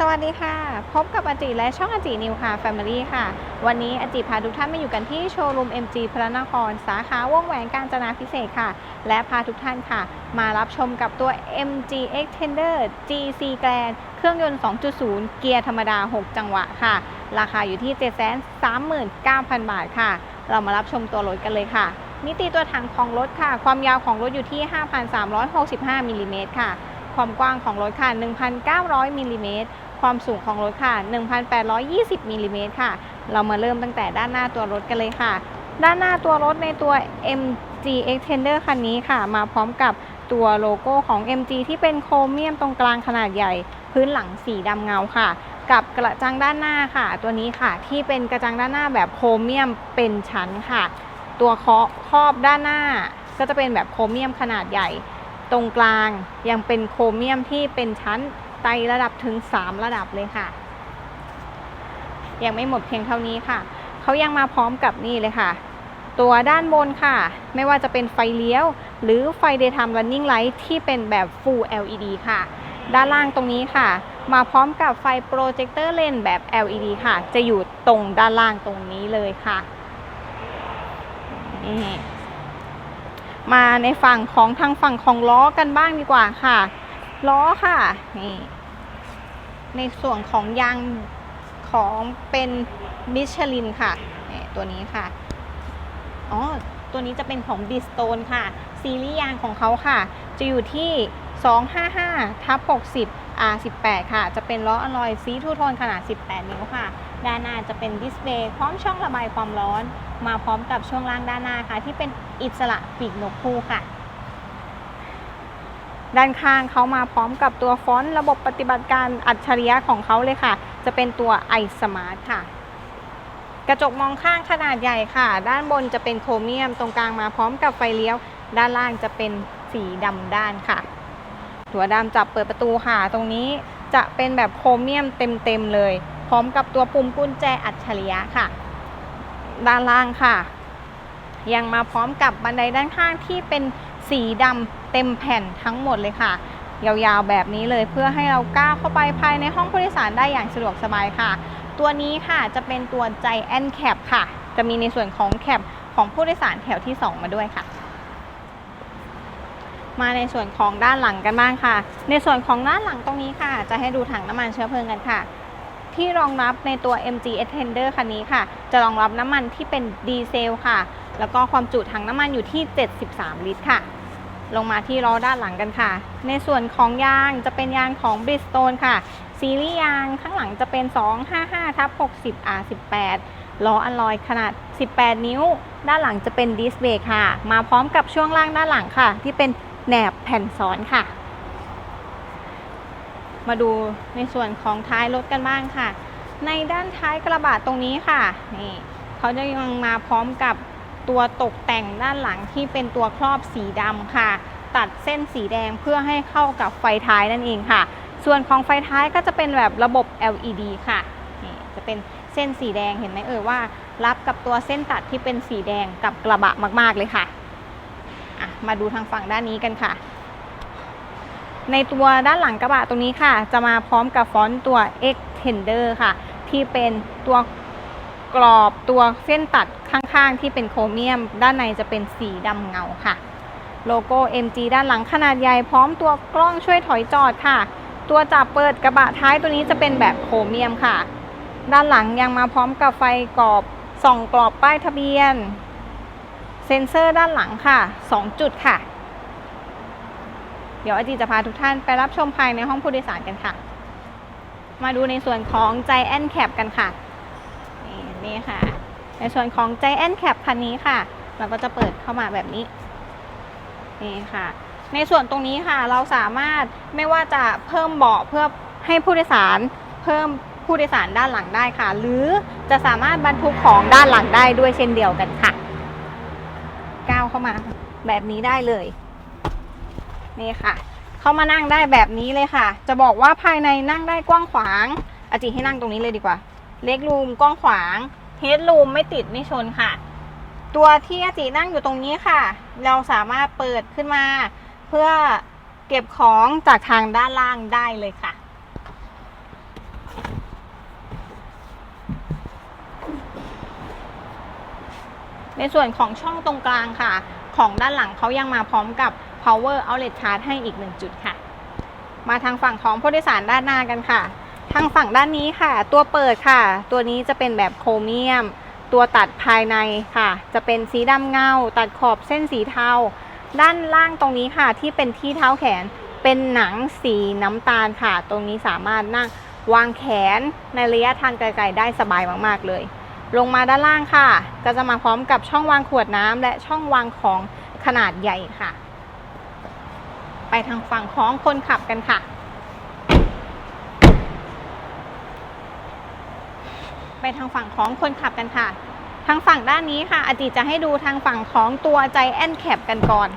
สวัสดีค่ะ พบกับอาจิและช่องอาจินิวค่ะ Family ค่ะ วันนี้อาจิพาทุกท่านมาอยู่กันที่โชว์รูม MG พระนคร สาขาวงแหวนกาญจนาพิเศษค่ะ และพาทุกท่านค่ะ มารับชมกับตัว MG Extender GC Grand เครื่องยนต์ 2.0 เกียร์ธรรมดา 6 จังหวะค่ะ ราคาอยู่ที่ 739,000 บาทค่ะ เรามารับชมตัวรถกันเลยค่ะ นิติตัวถังของรถค่ะ ความยาวของรถอยู่ที่ 5,365มิลลิเมตรค่ะ ความกว้างของรถค่ะ 1,900มิลลิเมตร ความสูงของรถค่ะ 1,820มิลลิเมตรค่ะ เรามาเริ่มตั้งแต่ด้านหน้าตัวรถกันเลยค่ะ ด้านหน้าตัวรถในตัว MG Extender คันนี้ค่ะ มาพร้อมกับตัวโลโก้ของ MG ที่เป็นโครเมียมตรงกลางขนาดใหญ่ พื้นหลังสีดำเงาค่ะ กับกระจังด้านหน้าค่ะ ตัวนี้ค่ะ ที่เป็นกระจังด้านหน้าแบบโครเมียมเป็นชั้นค่ะ ตัวเคาะครอบด้านหน้า ก็จะเป็นแบบโครเมียมขนาดใหญ่ ตรงกลางยังเป็นโครเมียมที่เป็นชั้น ไตระดับถึง 3 ระดับเลยค่ะ ยังไม่หมดเพียงเท่านี้ค่ะ เขายังมาพร้อมกับนี่เลยค่ะ ตัวด้านบนค่ะ ไม่ว่าจะเป็นไฟเลี้ยว หรือไฟ daytime running light ที่เป็นแบบ full LED ค่ะ ด้านล่างตรงนี้ค่ะ มาพร้อมกับไฟโปรเจคเตอร์เลนแบบ LED ค่ะ จะอยู่ตรงด้านล่างตรงนี้เลยค่ะนี่มาในฝั่งของทางฝั่งของล้อกันบ้างดีกว่าค่ะ ล้อค่ะ นี่ ในส่วนของยางของเป็นมิชลินค่ะนี่ตัวนี้ค่ะ อ๋อ ตัวนี้จะเป็นของบิสโตนค่ะ ซีรีส์ยางของเขาค่ะ จะอยู่ที่ 255ทับ60 R18 ค่ะ จะเป็นล้ออลลอยซีทูโทนขนาด 18 นิ้วค่ะ ด้านหน้าจะเป็นดิสเพลย์พร้อมช่องระบายความร้อน มาพร้อมกับช่วงล่างด้านหน้าค่ะ ที่เป็นอิสระปีกนกคู่ค่ะ ด้านข้างเขามาพร้อมกับตัวฟอนต์ระบบปฏิบัติการอัจฉริยะของเขาเลยค่ะ จะเป็นตัว iSmart ค่ะ กระจกมองข้างขนาดใหญ่ค่ะ ด้านบนจะเป็นโครเมียม ตรงกลางมาพร้อมกับไฟเลี้ยว ด้านล่างจะเป็นสีดำด้านค่ะ ตัวดำจับเปิดประตูค่ะ ตรงนี้จะเป็นแบบโครเมียมเต็มๆเลย พร้อมกับตัวปุ่มกุญแจอัจฉริยะค่ะ ด้านล่างค่ะ ยังมาพร้อมกับบันไดด้านข้างที่เป็นสีดำ เต็มแผ่นทั้งหมดเลยค่ะ ยาวๆแบบนี้เลยเพื่อให้เราก้าวเข้าไปภายในห้องผู้โดยสารได้อย่างสะดวกสบายค่ะ ตัวนี้ค่ะจะเป็นตัว Giant Cap ค่ะ จะมีในส่วนของแคปของผู้โดยสารแถวที่ 2 มาด้วยค่ะ มาในส่วนของด้านหลังกันบ้างค่ะ ในส่วนของด้านหลังตรงนี้ค่ะ จะให้ดูถังน้ำมันเชื้อเพลิงกันค่ะที่รองรับในตัว MG Extender คันนี้ค่ะ จะรองรับน้ำมันที่เป็นดีเซลค่ะ แล้วก็ความจุถังน้ำมันอยู่ที่ 73 ลิตรค่ะ ลงมาที่ล้อด้านหลังกันค่ะ ในส่วนของยางจะเป็นยางของ Bridgestone ค่ะ ซีรีส์ยางข้างหลังจะเป็น 255ทับ60 R18 ล้ออัลลอยขนาด 18 นิ้ว ด้านหลังจะเป็นดิสเบรกค่ะ มาพร้อมกับช่วงล่างด้านหลังค่ะ ที่เป็นแหนบแผ่นซ้อนค่ะ มาดูในส่วนของท้ายรถกันบ้างค่ะ ในด้านท้ายกระบะตรงนี้ค่ะ นี่เขาจะยังมาพร้อมกับ ตัวตกแต่งด้านหลังที่เป็นตัวครอบสีดำค่ะ ตัดเส้นสีแดงเพื่อให้เข้ากับไฟท้ายนั่นเองค่ะ ส่วนของไฟท้ายก็จะเป็นแบบระบบ LED ค่ะนี่จะเป็นเส้นสีแดงเห็นไหมเอ่ยว่า รับกับตัวเส้นตัดที่เป็นสีแดงกับกระบะมาก ๆเลยค่ะอะมาดูทางฝั่งด้านนี้กันค่ะ ในตัวด้านหลังกระบะตรงนี้ค่ะ จะมาพร้อมกับฟอนต์ตัว Extender ค่ะ ที่เป็นตัว กรอบตัวเส้นตัดข้างๆ ที่เป็นโครเมียม ด้านในจะเป็นสีดำเงาค่ะ โลโก้ MG ด้านหลังขนาดใหญ่พร้อมตัวกล้องช่วยถอยจอดค่ะ ตัวจับเปิดกระบะท้ายตัวนี้จะเป็นแบบโครเมียมค่ะ ด้านหลังยังมาพร้อมกับไฟกรอบส่องกรอบป้ายทะเบียน เซ็นเซอร์ด้านหลังค่ะ 2 จุดค่ะ เดี๋ยวอาจีจะพาทุกท่านไปรับชมภายในห้องผู้โดยสารกันค่ะ มาดูในส่วนของ Giant Cap กันค่ะ นี่ค่ะ ในส่วนของ Giant Cap คันนี้ค่ะ เราก็จะเปิดเข้ามาแบบนี้ นี่ค่ะ ในส่วนตรงนี้ค่ะ เราสามารถไม่ว่าจะเพิ่มเบาะเพื่อให้ผู้โดยสารเพิ่มผู้โดยสารด้านหลังได้ค่ะ หรือจะสามารถบรรทุกของด้านหลังได้ด้วยเช่นเดียวกันค่ะ ก้าวเข้ามาแบบนี้ได้เลย นี่ค่ะ เข้ามานั่งได้แบบนี้เลยค่ะ จะบอกว่าภายในนั่งได้กว้างขวางอาจิให้นั่งตรงนี้เลยดีกว่า เล็กรูมกล้องขวางเฮดรูมไม่ติดไม่ชนค่ะ ตัวที่อาจินั่งอยู่ตรงนี้ค่ะ เราสามารถเปิดขึ้นมา เพื่อเก็บของจากทางด้านล่างได้เลยค่ะ ในส่วนของช่องตรงกลางค่ะ ของด้านหลังเขายังมาพร้อมกับ power outlet charge ให้อีกหนึ่งจุดค่ะ มาทางฝั่งของผู้โดยสารด้านหน้ากันค่ะ ทางฝั่งด้านนี้ค่ะ ตัวเปิดค่ะ ตัวนี้จะเป็นแบบโครเมียม ตัวตัดภายในค่ะ จะเป็นสีดำเงา ตัดขอบเส้นสีเทา ด้านล่างตรงนี้ค่ะ ที่เป็นที่เท้าแขน เป็นหนังสีน้ำตาลค่ะ ตรงนี้สามารถนั่งวางแขนในระยะทางไกลๆได้สบายมากๆเลย ลงมาด้านล่างค่ะ ก็จะมาพร้อมกับช่องวางขวดน้ำและช่องวางของขนาดใหญ่ค่ะ ไปทางฝั่งของคนขับกันค่ะ ไปทางฝั่งของคนขับกันค่ะ ทางฝั่งด้านนี้ค่ะอาจิจะให้ดูทางฝั่งของตัวใจแอนแคปกันก่อน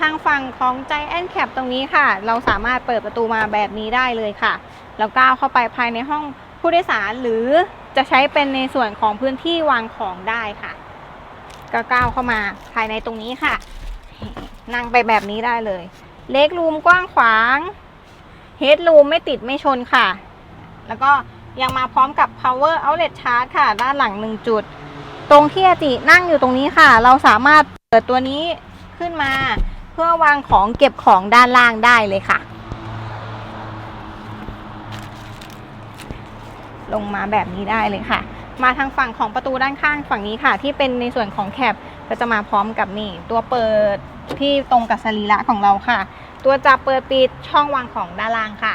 ทางฝั่งของใจแอนแคปตรงนี้ค่ะ เราสามารถเปิดประตูมาแบบนี้ได้เลยค่ะ แล้วก้าวเข้าไปภายในห้องผู้โดยสารหรือจะใช้เป็นในส่วนของพื้นที่วางของได้ค่ะก็ก้าวเข้ามาภายในตรงนี้ค่ะ นั่งไปแบบนี้ได้เลย เล็กรูมกว้างขวาง เฮดรูมไม่ติดไม่ชนค่ะ แล้วก็ ยังมาพร้อมกับ power outlet charge ค่ะ ด้านหลัง 1 จุด ตรงที่อาจินั่งอยู่ตรงนี้ค่ะ เราสามารถเปิดตัวนี้ขึ้นมา เพื่อวางของเก็บของด้านล่างได้เลยค่ะ ลงมาแบบนี้ได้เลยค่ะ มาทางฝั่งของประตูด้านข้างฝั่งนี้ค่ะ ที่เป็นในส่วนของแคปก็จะมาพร้อมกับนี่ ตัวเปิดที่ตรงกับสรีระของเราค่ะ ตัวจับเปิดปิดช่องวางของด้านล่างค่ะ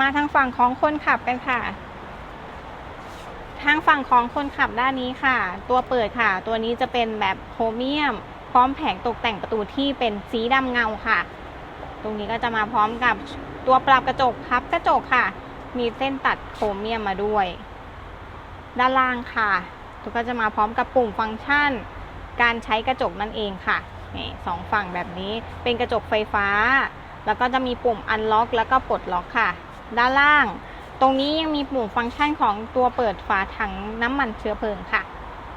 มาทางฝั่งของคนขับกันค่ะ ทางฝั่งของคนขับด้านนี้ค่ะ ตัวเปิดค่ะ ตัวนี้จะเป็นแบบโครเมียม พร้อมแผงตกแต่งประตูที่เป็นสีดำเงาค่ะ ตรงนี้ก็จะมาพร้อมกับตัวปรับกระจกพับกระจกค่ะ มีเส้นตัดโครเมียมมาด้วย ด้านล่างค่ะตัวก็จะมาพร้อมกับปุ่มฟังก์ชัน การใช้กระจกนั่นเองค่ะนี่สองฝั่งแบบนี้เป็นกระจกไฟฟ้า แล้วก็จะมีปุ่มอันล็อก แล้วก็ปลดล็อกค่ะ ด้านล่าง ตรงนี้ยังมีปุ่มฟังก์ชันของตัวเปิดฝาถังน้ำมันเชื้อเพลิงค่ะ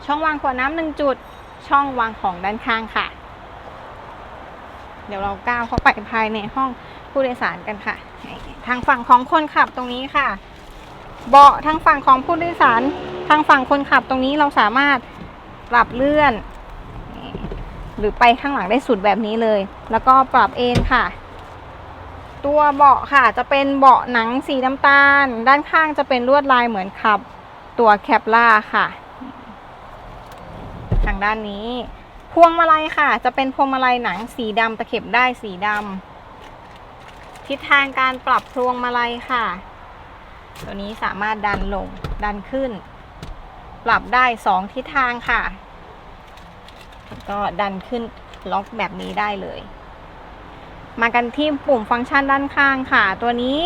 ช่องวางขวดน้ำหนึ่งจุด ช่องวางของด้านข้างค่ะ เดี๋ยวเราก้าวเข้าไปภายในห้องผู้โดยสารกันค่ะ ทางฝั่งของคนขับตรงนี้ค่ะ เบาะทางฝั่งของผู้โดยสาร ทางฝั่งคนขับตรงนี้เราสามารถปรับเลื่อน หรือไปข้างหลังได้สุดแบบนี้เลย แล้วก็ปรับเอนค่ะ ตัวเบาะค่ะจะเป็นเบาะหนังสีน้ำตาล ด้านข้างจะเป็นลวดลายเหมือนขับตัวแคปล่าค่ะ ทางด้านนี้ พวงมาลัยค่ะ จะเป็นพวงมาลัยหนังสีดำตะเข็บได้สีดำทิศทางการปรับพวงมาลัยค่ะ ตัวนี้สามารถดันลงดันขึ้น ปรับได้สองทิศทางค่ะ ก็ดันขึ้นล็อกแบบนี้ได้เลย มากันที่ปุ่มฟังก์ชันด้านข้างค่ะ ตัวนี้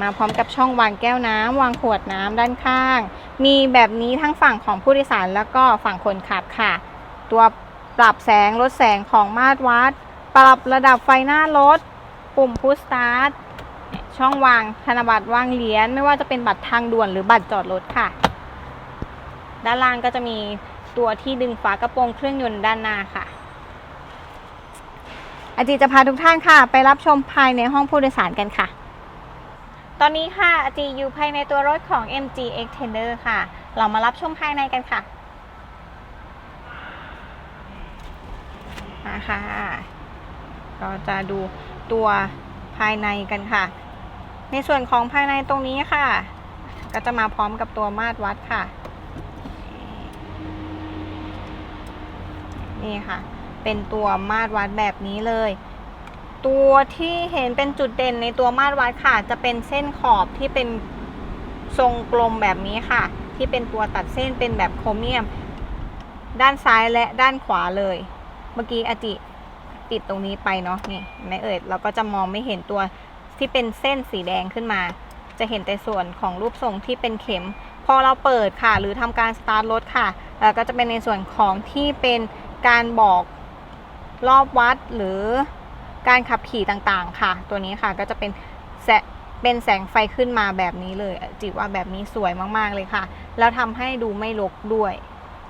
มาพร้อมกับช่องวางแก้วน้ำวางขวดน้ำด้านข้าง มีแบบนี้ทั้งฝั่งของผู้โดยสารแล้วก็ฝั่งคนขับค่ะ ตัวปรับแสงลดแสงของมาตรวัด ปรับระดับไฟหน้ารถ ปุ่มพุชสตาร์ทช่องวางธนบัตรวางเหรียญไม่ว่าจะเป็นบัตรทางด่วนหรือบัตรจอดรถค่ะ ด้านล่างก็จะมีตัวที่ดึงฝากระโปรงเครื่องยนต์ด้านหน้าค่ะ อาจีจะพาทุกท่านค่ะ ไปรับชมภายในห้องผู้โดยสารกันค่ะ ตอนนี้ค่ะอาจีอยู่ภายในตัวรถของ MG Extender ค่ะ เรามารับชมภายในกันค่ะมาค่ะ ก็จะดูตัวภายในกันค่ะ ในส่วนของภายในตรงนี้ค่ะ ก็จะมาพร้อมกับตัวมาตรวัดค่ะ นี่ค่ะ เป็นตัวมาตรวัดแบบนี้เลย ตัวที่เห็นเป็นจุดเด่นในตัวมาตรวัดค่ะ จะเป็นเส้นขอบที่เป็นทรงกลมแบบนี้ค่ะ ที่เป็นตัวตัดเส้นเป็นแบบโครเมียม ด้านซ้ายและด้านขวาเลย เมื่อกี้อจิปิดตรงนี้ไปเนาะนี่ไม่เอ่ยเราก็จะมองไม่เห็นตัวที่เป็นเส้นสีแดงขึ้นมา จะเห็นแต่ส่วนของรูปทรงที่เป็นเข็ม พอเราเปิดค่ะ หรือทำการสตาร์ทรถค่ะ ก็จะเป็นในส่วนของที่เป็นการบอก รอบวัดหรือการขับขี่ต่างๆ ค่ะ ตัวนี้ค่ะก็จะเป็นแสเป็นแสงไฟขึ้นมาแบบนี้เลยจิว่าแบบนี้สวยมากๆเลยค่ะ แล้วทำให้ดูไม่รกด้วย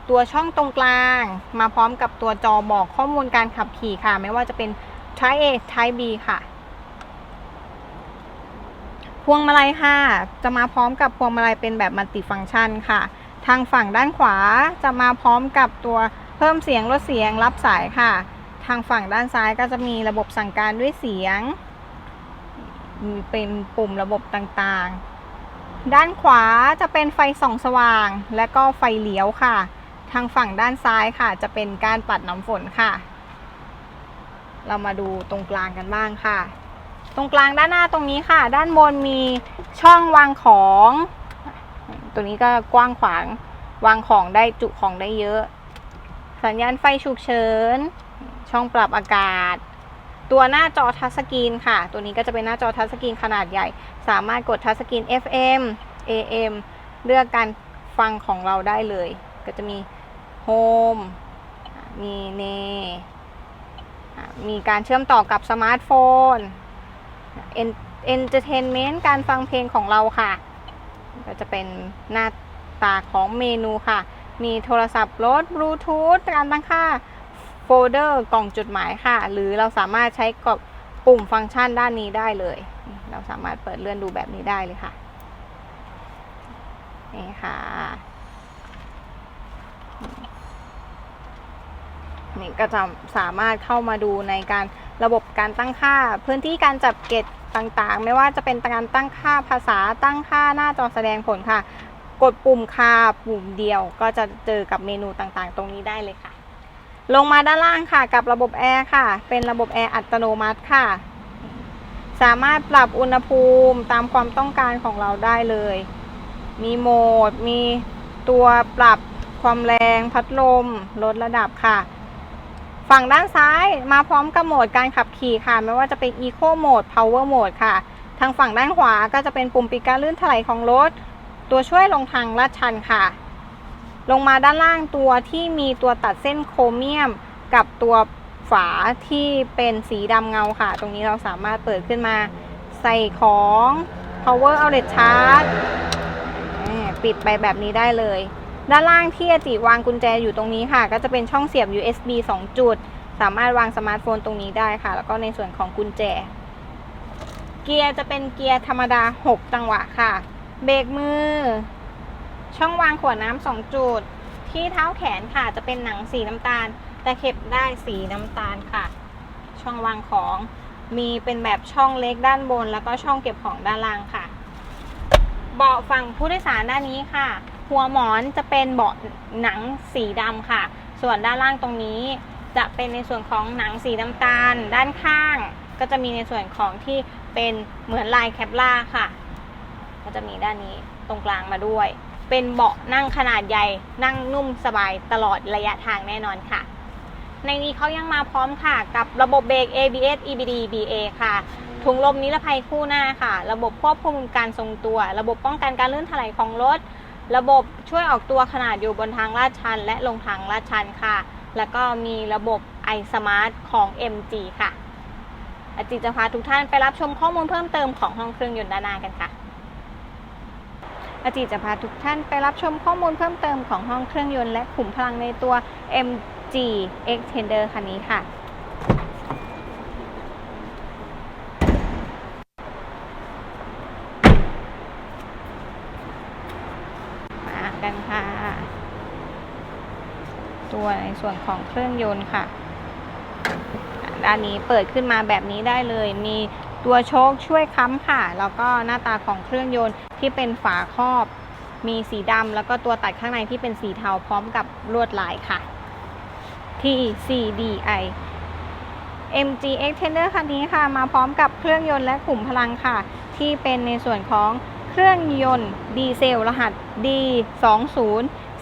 ตัวช่องตรงกลาง มาพร้อมกับตัวจอบอกข้อมูลการขับขี่ค่ะ ไม่ว่าจะเป็น Type A Type B ค่ะ พวงมาลัยค่ะ จะมาพร้อมกับพวงมาลัยเป็นแบบมัลติฟังก์ชันค่ะ ทางฝั่งด้านขวาจะมาพร้อมกับตัวเพิ่มเสียงลดเสียงรับสายค่ะ ทางฝั่งด้านซ้ายก็จะมีระบบสั่งการด้วยเสียง เป็นปุ่มระบบต่างๆ ด้านขวาจะเป็นไฟส่องสว่าง และก็ไฟเลี้ยวค่ะ ทางฝั่งด้านซ้ายค่ะ จะเป็นการปัดน้ำฝนค่ะ เรามาดูตรงกลางกันบ้างค่ะ ตรงกลางด้านหน้าตรงนี้ค่ะ ด้านบนมีช่องวางของ ตัวนี้ก็กว้างขวางวางของได้จุของได้เยอะ สัญญาณไฟฉุกเฉิน ช่องปรับอากาศ ตัวหน้าจอทัชสกรีนค่ะ ตัวนี้ก็จะเป็นหน้าจอทัชสกรีนขนาดใหญ่ สามารถกดทัชสกรีน FM AM เลือกการฟังของเราได้เลย ก็จะมี Home มีเนมีการเชื่อมต่อกับสมาร์ทโฟน Entertainment การฟังเพลงของเราค่ะ ก็จะเป็นหน้าตาของเมนูค่ะ มีโทรศัพท์รถบลูทูธการตั้งค่า โฟลเดอร์กล่องจดหมายค่ะ หรือเราสามารถใช้กับปุ่มฟังก์ชันด้านนี้ได้เลย เราสามารถเปิดเลื่อนดูแบบนี้ได้เลยค่ะ นี่ค่ะ นี่ก็จะสามารถเข้ามาดูในการระบบการตั้งค่า พื้นที่การจับเก็บต่างๆ ไม่ว่าจะเป็นการตั้งค่าภาษาตั้งค่าหน้าจอแสดงผลค่ะ กดปุ่มค่าปุ่มเดียวก็จะเจอกับเมนูต่างๆ ตรงนี้ได้เลยค่ะ ลงมาด้านล่างค่ะกับระบบแอร์ค่ะ เป็นระบบแอร์อัตโนมัติค่ะ สามารถปรับอุณหภูมิตามความต้องการของเราได้เลย มีโหมด มีตัวปรับความแรงพัดลม ลดระดับค่ะ ฝั่งด้านซ้ายมาพร้อมกับโหมดการขับขี่ค่ะ ไม่ว่าจะเป็น Eco Mode Power Mode ค่ะ ทางฝั่งด้านขวาก็จะเป็นปุ่มปิดการลื่นถลายของรถ ตัวช่วยลงทางลาดชันค่ะ ลงมาด้านล่างตัวที่มีตัวตัดเส้นโครเมียม กับตัวฝาที่เป็นสีดำเงาค่ะ ตรงนี้เราสามารถเปิดขึ้นมาใส่ของ power outlet charge ปิดไปแบบนี้ได้เลย ด้านล่างที่อาจิวางกุญแจอยู่ตรงนี้ค่ะ ก็จะเป็นช่องเสียบ USB 2 จุด สามารถวางสมาร์ทโฟนตรงนี้ได้ค่ะ แล้วก็ในส่วนของกุญแจ เกียร์จะเป็นเกียร์ธรรมดา 6 จังหวะค่ะ เบรกมือ ช่องวางขวดน้ำสองจุด ที่เท้าแขนค่ะจะเป็นหนังสีน้ำตาล แต่เข็บได้สีน้ำตาลค่ะ ช่องวางของมีเป็นแบบช่องเล็กด้านบน แล้วก็ช่องเก็บของด้านล่างค่ะ เบาะฝั่งผู้โดยสารด้านนี้ค่ะ หัวหมอนจะเป็นเบาะหนังสีดำค่ะ ส่วนด้านล่างตรงนี้จะเป็นในส่วนของหนังสีน้ำตาล ด้านข้าง ก็จะมีในส่วนของที่เป็นเหมือนลายแคปล่าค่ะ ก็จะมีด้านนี้ตรงกลางมาด้วย เป็นเบาะนั่งขนาดใหญ่ นั่งนุ่มสบายตลอดระยะทางแน่นอนค่ะ ในนี้เขายังมาพร้อมค่ะ กับระบบเบรก ABS EBD BA ค่ะ ถุงลมนิรภัยคู่หน้าค่ะ ระบบควบคุมการทรงตัว ระบบป้องกันการลื่นถลายของรถ ระบบช่วยออกตัวขนาดอยู่บนทางลาดชัน และลงทางลาดชันค่ะ แล้วก็มีระบบ iSmart ของ MG ค่ะอาจิจะพาทุกท่านไปรับชมข้อมูลเพิ่มเติมของห้องเครื่องยนต์ด้านหน้ากันค่ะ อาจิจะพาทุกท่านไปรับชมข้อมูลเพิ่มเติมของห้องเครื่องยนต์และขุมพลังในตัว MG Extender คันนี้ค่ะ มากันค่ะ ตัวในส่วนของเครื่องยนต์ค่ะ ด้านนี้เปิดขึ้นมาแบบนี้ได้เลยมี ตัวโชคช่วยค้ำค่ะ แล้วก็หน้าตาของเครื่องยนต์ที่เป็นฝาครอบ มีสีดำแล้วก็ตัวตัดข้างในที่เป็นสีเทาพร้อมกับลวดลายค่ะที่ CDI MG X Tender คันนี้ค่ะ มาพร้อมกับเครื่องยนต์และขุมพลังค่ะ ที่เป็นในส่วนของเครื่องยนต์ดีเซลรหัส D20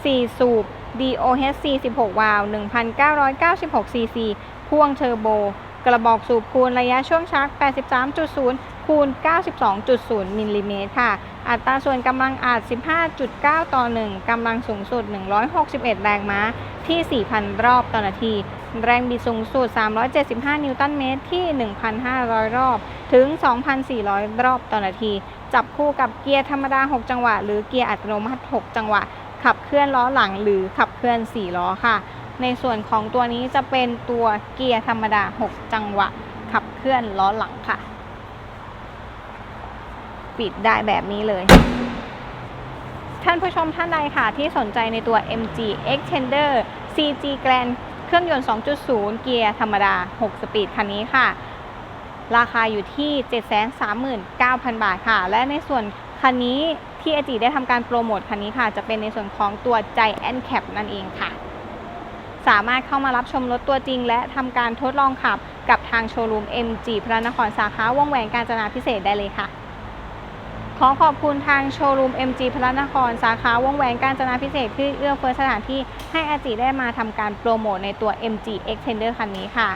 4 สูบ DOHC 16 วาล์ว 1,996 cc พ่วงเทอร์โบ กระบอกสูบคูณระยะช่วงชัก 83.0 คูณ 92.0 มิลลิเมตรค่ะ อัตราส่วนกำลังอาจ 15.9 ต่อ 1 กำลังสูงสุด 161 แรงม้าที่ 4,000 รอบต่อนาที แรงบิดสูงสุด 375 นิวตันเมตรที่ 1,500 รอบ ถึง 2,400 รอบต่อนาที จับคู่กับเกียร์ธรรมดา 6 จังหวะ หรือเกียร์อัตโนมัติ 6 จังหวะ ขับเคลื่อนล้อหลังหรือขับเคลื่อน 4 ล้อค่ะ ในส่วนของตัวนี้จะเป็นตัวเกียร์ธรรมดา 6 จังหวะ ขับเคลื่อนล้อหลังค่ะ ปิดได้แบบนี้เลย ท่านผู้ชมท่านใดค่ะ ที่สนใจในตัว MG Extender CG Grand เครื่องยนต์ 2.0 เกียร์ธรรมดา 6 สปีดคันนี้ค่ะ ราคาอยู่ที่ 739,000 บาทค่ะ และในส่วนคันนี้ที่อจีได้ทำการโปรโมทคันนี้ค่ะ จะเป็นในส่วนของตัว Giant Cap นั่นเองค่ะ สามารถเข้ามารับชมรถตัวจริง และทำการทดลองขับกับทางโชว์รูม MG พระนครสาขาวงแหวนกาญจนาพิเศษได้เลยค่ะ ขอขอบคุณทางโชว์รูม MG พระนครสาขาวงแหวนกาญจนาพิเศษที่เอื้อเฟื้อสถานที่ให้อาจิได้มาทำการโปรโมทในตัว MG Extender คันนี้ค่ะ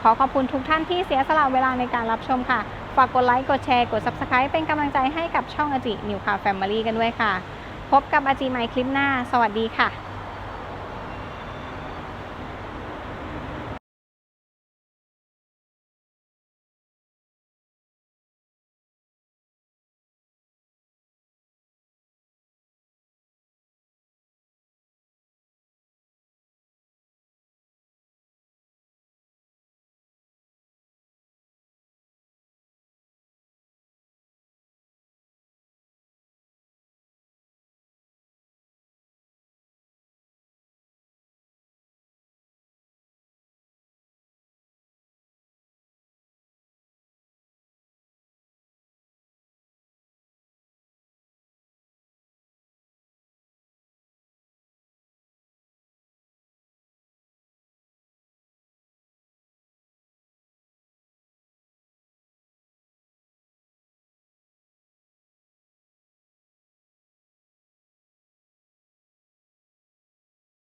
ขอขอบคุณทุกท่านที่เสียสละเวลาในการรับชมค่ะ ฝากกดไลค์ กดแชร์ กด Subscribe เป็นกำลังใจให้กับช่องอาจินิวคาแฟมิลี่กันด้วยค่ะ พบกับอาจิใหม่คลิปหน้า สวัสดีค่ะ